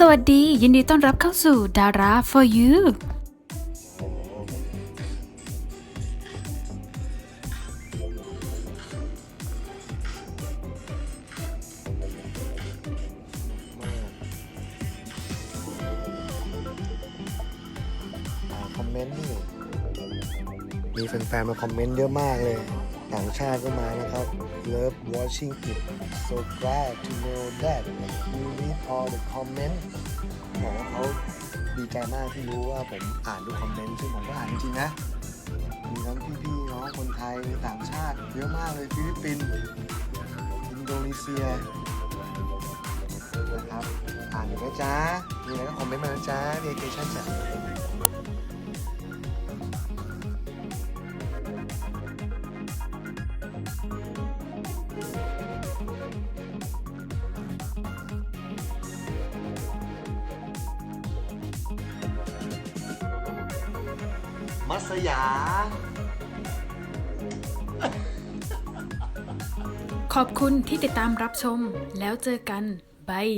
สวัสดี ยินดีต้อนรับเข้าสู่ดารา for you คอมเมนต์นี่มีแฟนๆมาคอมเมนต์เยอะมากเลย ต่างชาติก็มานะครับ Love watching it so glad to know that you read all the comment บอกว่าเขาดีใจมากที่รู้ว่าผมอ่านทุกคอมเมนต์ซึ่งผมก็อ่านจริงๆนะ มีทั้งพี่ๆน้องคนไทยต่างชาติเยอะมากเลยฟิลิปปินส์อินโดนีเซียนะครับ อ่านอยู่นะจ๊ะมีอะไรก็คอมเมนต์มานะจ๊ะเรียกเกชั่นจ้ะ มัสยา ขอบคุณที่ติดตามรับชมแล้วเจอกันบาย